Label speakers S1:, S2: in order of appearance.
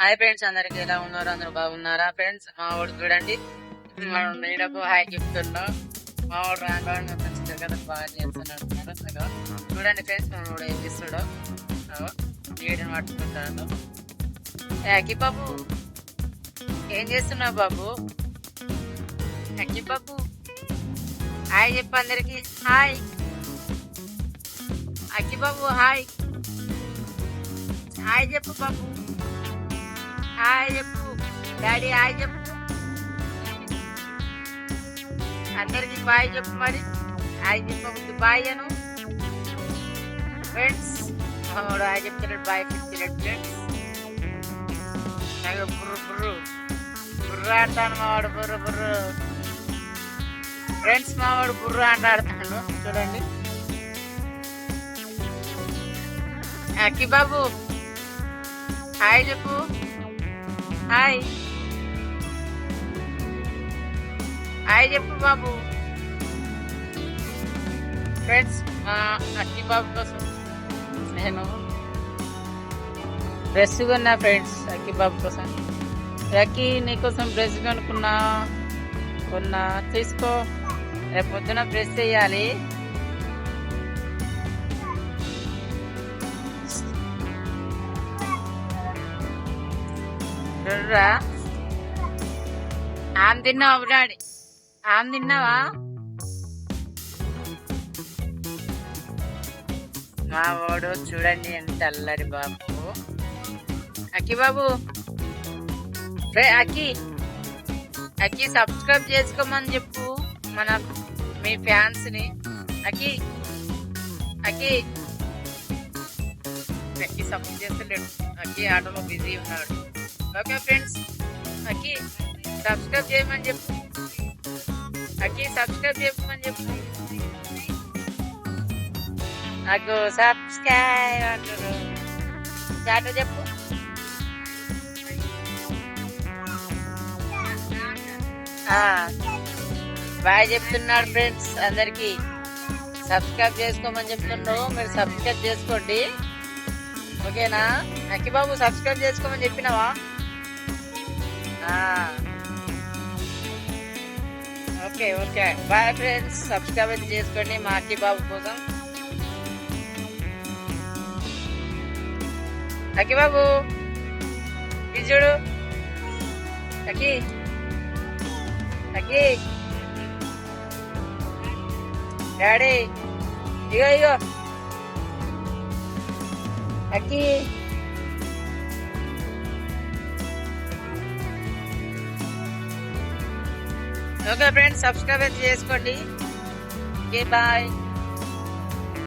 S1: Hi friends అందరికి ఎలా ఉన్నారు? అందరూ బాగున్నారా? ఫ్రెండ్స్ మా వాడు చూడండి. మనం నీడకు హాయ్ చెప్తున్నాం. మా వాడు రాను మంచిగా కదా బాగా చేస్తున్నాడు. చూడండి ఫ్రెండ్స్ మా వాడు ఏం చేస్తాడో నీడని పట్టుకుంటాడు యాకి బాబు ఏం చేస్తున్నావు బాబు? యాకి బాబు హాయ్ చెప్పు అందరికి. హాయ్. అక్కి బాబు హాయ్. హాయ్ చెప్పు బాబు. హాయ్ చెప్పు. డాడీ హాయ్ చెప్పు. అందరికి బాయ్ చెప్పు మరి. హాయ్ చెప్పు బాయ్ అను. ఫ్రెండ్స్ మావాడు హాయ్ చెప్తున్నాడు బాయ్ చెప్తున్నాడు ఫ్రెండ్స్ నాకు బుర్రు బుర్రు. బుర్ర అంటాను మావాడు బుర్ర బుర్రు. ఫ్రెండ్స్ మావాడు బుర్ర అంట ఆడుతాడు చూడండి. అక్కి బాబు. హాయ్ చెప్పు. హాయ్. హాయ్ చెప్పు బాబు. ఫ్రెండ్స్ మా అక్కి బాబు కోసం నేను డ్రెస్ కొన్నా ఫ్రెండ్స్ అక్కి బాబు కోసం. అక్కి నీకోసం డ్రెస్ కొనుక్కున్నా కొన్నా తీసుకో. రేపు పొద్దున డ్రెస్ వేయాలి రా ఆమె తిన్నావా డాడీ ఆమె తిన్నావా? మా వాడు చూడండి ఎంత అల్లరి బాబు. అక్కి బాబు. రే అక్కి అక్కి సబ్స్క్రైబ్ చేసుకోమని చెప్పు మన మీ ఫ్యాన్స్ని అక్కి అక్కి అక్కి సపోర్ట్ చేస్తలేడు. అక్కి ఆటోలో బిజీ ఉన్నాడు. Okay friends. అక్కి సబ్స్క్రైబ్ చేయమని చెప్పు. అక్కి సబ్స్క్రైబ్ చేయమని చెప్పు. నాకు సబ్స్క్రైబ్ అంటారు చాట చెప్పు. బాయ్ చెప్తున్నాడు ఫ్రెండ్స్ అందరికి. సబ్స్క్రైబ్ చేసుకోమని చెప్తున్నాడు మీరు సబ్స్క్రైబ్ చేసుకోండి. ఓకేనా? అక్కి బాబు సబ్స్క్రైబ్ చేసుకోమని చెప్పినావా? Okay okay. Bye friends subscribe చేసుకోండి మా బాబు కోసం. అక్కి బాబు ఇది చూడు. అక్కి. అక్కి. డాడీ ఇగో ఇగో. అక్కి. ఓకే ఫ్రెండ్స్ సబ్స్క్రైబ్ అయితే చేసుకోండి ఓకే బాయ్